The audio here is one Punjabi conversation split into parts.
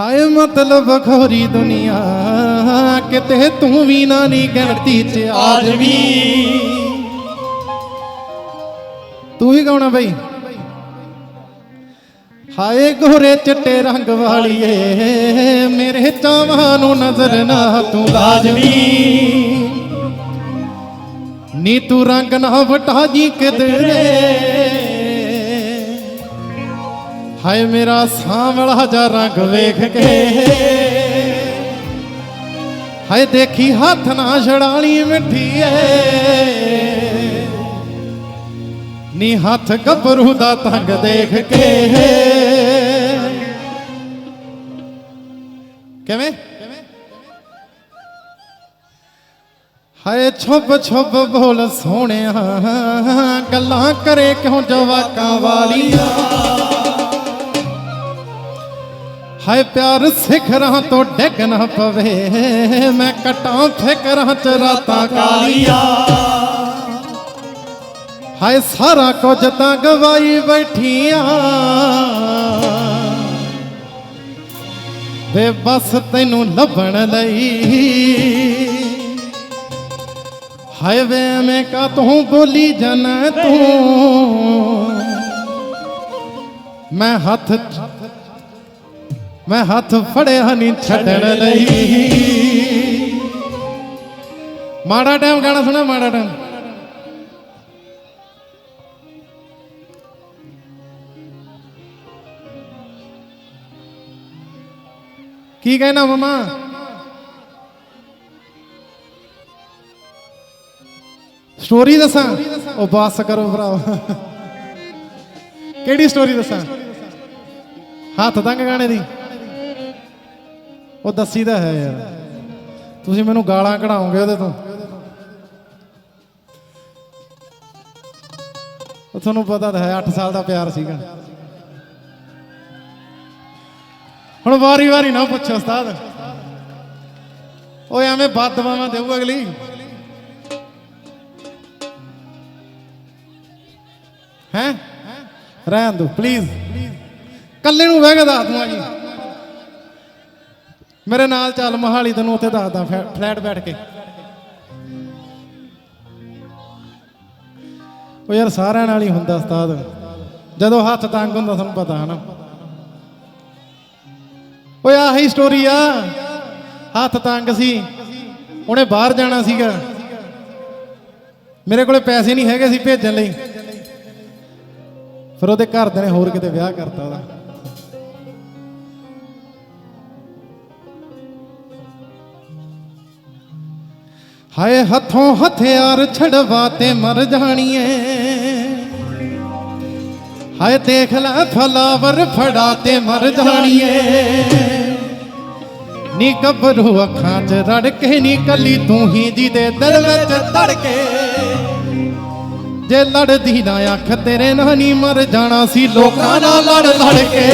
ਹਾਏ ਮਤਲਬ ਖੋਰੀ ਦੁਨੀਆ, ਕਿਤੇ ਤੂੰ ਵੀ ਨਾ ਨੀ ਗਿਣਤੀ ਚ ਆਜਵੀ ਤੂੰ ਵੀ ਗਾਉਣਾ ਬਈ? ਹਾਏ ਗੋਰੇ ਚਿੱਟੇ ਰੰਗ ਵਾਲੀਏ, ਮੇਰੇ ਚਾਵਾਂ ਨੂੰ ਨਜ਼ਰ ਨਾ ਤੂੰ ਲਾਜਵੀ ਨੀ ਤੂੰ ਰੰਗ ਨਾ ਵਟਾ ਜੀ ਕਿਦਰੇ ਹਾਏ ਮੇਰਾ ਸਾਂਵਲਾ ਜਾ ਰੰਗ ਵੇਖ ਕੇ। ਹਾਏ ਦੇਖੀ ਹੱਥ ਨਾ ਛੜਾਲੀ ਮਿੱਠੀਏ ਨੀ ਹੱਥ ਗੱਭਰੂ ਦਾ ਤੰਗ ਦੇਖ ਕੇ। ਕਿਵੇਂ? ਹਾਏ ਛੁੱਪ ਛੁੱਪ ਬੋਲ ਸੋਹਣਿਆ, ਗੱਲਾਂ ਕਰੇ ਕਿਉਂ ਜਵਾਕਾਂ ਵਾਲੀਆਂ। ਹਾਏ ਪਿਆਰ ਸਿਖਰਾਂ ਤੋਂ ਡਿੱਗ ਨਾ ਪਵੇ, ਮੈਂ ਕਟਾਂ ਫਿਕਰਾਂ ਚ ਰਾਤਾਂ ਕਾਲੀਆਂ। ਹਾਏ ਸਾਰਾ ਕੁਝ ਤਾਂ ਗਵਾਈ ਬੈਠੀਆਂ। ਵੇ ਬਸ ਤੈਨੂੰ ਲੱਭਣ ਲਈ। ਹਾਏ ਵੇ ਮੈਂ ਕਾ ਤੂੰ ਬੋਲੀ ਜਾਣਾ ਤੂੰ। ਮੈਂ ਹੱਥ ਮੈਂ ਹੱਥ ਫੜਿਆ ਨਹੀਂ ਛੱਡਣ ਲਈ। ਮਾੜਾ ਟਾਈਮ ਗਾਣਾ ਸੁਣਾ ਮਾੜਾ ਟਾਈਮ। ਕੀ ਕਹਿਣਾ ਮਮਾ? ਸਟੋਰੀ ਦੱਸਾਂ? ਉਹ ਬਸ ਕਰੋ ਭਰਾ। ਕਿਹੜੀ ਸਟੋਰੀ ਦੱਸਾਂ? ਹੱਥ ਤੰਗ ਗਾਣੇ ਦੀ। ਉਹ ਦੱਸੀ ਤਾਂ ਹੈ ਯਾਰ। ਤੁਸੀਂ ਮੈਨੂੰ ਗਾਲਾਂ ਕਢਾਓਗੇ ਉਹਦੇ ਤੋਂ? ਉਹ ਤੁਹਾਨੂੰ ਪਤਾ ਤਾਂ ਹੈ 8 ਸਾਲ ਦਾ ਪਿਆਰ ਸੀਗਾ। ਹੁਣ ਵਾਰੀ ਵਾਰੀ ਨਾ ਪੁੱਛੋ ਉਸਤਾਦ। ਓਏ ਐਵੇਂ ਬਦਦੁਆਵਾਂ ਦੇਊ ਅਗਲੀ। ਹੈ? ਰਹਿਣ ਦੋ ਪਲੀਜ਼ ਕੱਲੇ ਨੂੰ ਬਹਿ ਕੇ ਦੱਸ ਦੂੰਗਾ ਜੀ। ਮੇਰੇ ਨਾਲ ਚੱਲ ਮਹਾਲੀ ਤੈਨੂੰ ਉੱਥੇ ਦੱਸਦਾ, ਫੈ- ਫਲੈਟ ਬੈਠ ਕੇ। ਉਹ ਯਾਰ ਸਾਰਿਆਂ ਨਾਲ ਹੀ ਹੁੰਦਾ ਉਸਤਾਦ। ਜਦੋਂ ਹੱਥ ਤੰਗ ਹੁੰਦਾ ਤੁਹਾਨੂੰ ਪਤਾ ਹੈ ਓਏ ਆਹੀ ਸਟੋਰੀ ਆ। ਹੱਥ ਤੰਗ ਸੀ, ਉਹਨੇ ਬਾਹਰ ਜਾਣਾ ਸੀਗਾ। ਮੇਰੇ ਕੋਲੇ ਪੈਸੇ ਨਹੀਂ ਹੈਗੇ ਸੀ ਭੇਜਣ ਲਈ। ਫਿਰ ਉਹਦੇ ਘਰਦਿਆਂ ਨੇ ਹੋਰ ਕਿਤੇ ਵਿਆਹ ਕਰਤਾ ਉਹਦਾ। ਹਾਏ ਹੱਥੋਂ ਹਥਿਆਰ ਛੜਵਾ ਤੇ ਮਰ ਜਾਣੀਏ। ਹਾਏ ਦੇਖ ਲੈ ਫਲਾਵਰ ਫੜਾ ਤੇ ਮਰ ਜਾਣੀਏ। ਨੀ ਗੱਭਰੂ ਅੱਖਾਂ 'ਚ ਰੜ ਕੇ ਨੀ ਕੱਲੀ ਤੂੰ ਹੀ ਜੀ ਦੇ ਦਿਲ ਵਿੱਚ ਧੜਕੇ। ਜੇ ਲੜਦੀ ਨਾ ਅੱਖ ਤੇਰੇ ਨਾਲ, ਨੀ ਮਰ ਜਾਣਾ ਸੀ ਲੋਕਾਂ ਨਾਲ ਲੜ ਲੜ ਕੇ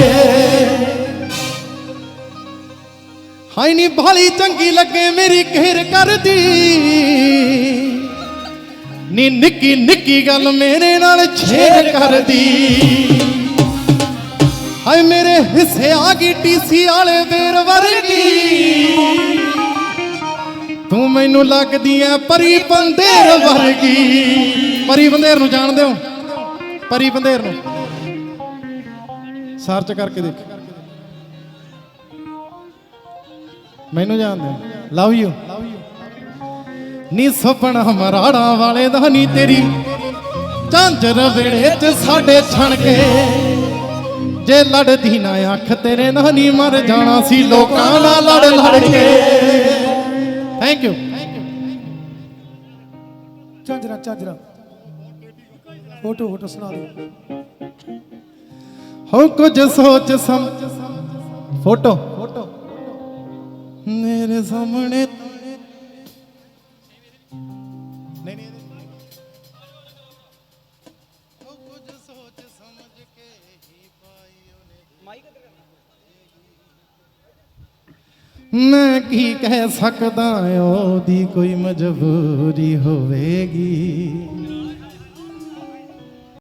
ਹਾਈ ਨੀ ਭਾਲੀ ਚੰਗੀ ਲੱਗੇ ਮੇਰੀ ਘੇਰ ਕਰਦੀ। ਨੀ ਨਿੱਕੀ ਨਿੱਕੀ ਗੱਲ ਮੇਰੇ ਨਾਲ ਛੇੜ ਕਰਦੀ। ਹਾਏ ਮੇਰੇ ਹਿੱਸੇ ਆ ਗਈ ਟੀਸੀ ਵਾਲੇ ਵੇਰ ਵਰਗੀ। ਤੂੰ ਮੈਨੂੰ ਲੱਗਦੀ ਐ ਪਰੀ ਬੰਦੇਰ ਵਰਗੀ। ਪਰੀ ਬੰਦੇਰ ਨੂੰ ਜਾਣਦੇ ਹੋ? ਪਰੀ ਬੰਦੇਰ ਨੂੰ। ਸਰਚ ਕਰਕੇ ਦੇਖੋ। ਮੈਨੂੰ ਜਾਣਦੇ ਲਵ ਯੂ ਨੀ ਸੁਪਨਾ ਮਰਾੜਾ ਵਾਲੇ ਦਾ ਨੀ ਤੇਰੀ। ਝਾਂਜਰ ਵੇੜੇ ਚ ਸਾਡੇ ਛਣ ਕੇ ਜੇ ਲੜਦੀ ਨਾ ਅੱਖ ਤੇਰੇ ਨਾਲ ਨੀ ਮਰ ਜਾਣਾ ਸੀ ਲੋਕਾਂ ਨਾਲ ਲੜ ਲੜ ਕੇ ਥੈਂਕ ਯੂ ਝਾਂਜਰਾ ਝਾਂਜਰਾ। ਫੋਟੋ ਫੋਟੋ ਸੁਣਾ ਦਿਓ। ਹੋ ਕੁਝ ਸੋਚ ਸਮ ਫੋਟੋ। ਮੇਰੇ ਸਾਹਮਣੇ। ਨਹੀਂ ਨਹੀਂ ਮੈਂ ਕੀ ਕਹਿ ਸਕਦਾ ਉਹਦੀ ਕੋਈ ਮਜਬੂਰੀ ਹੋਵੇਗੀ।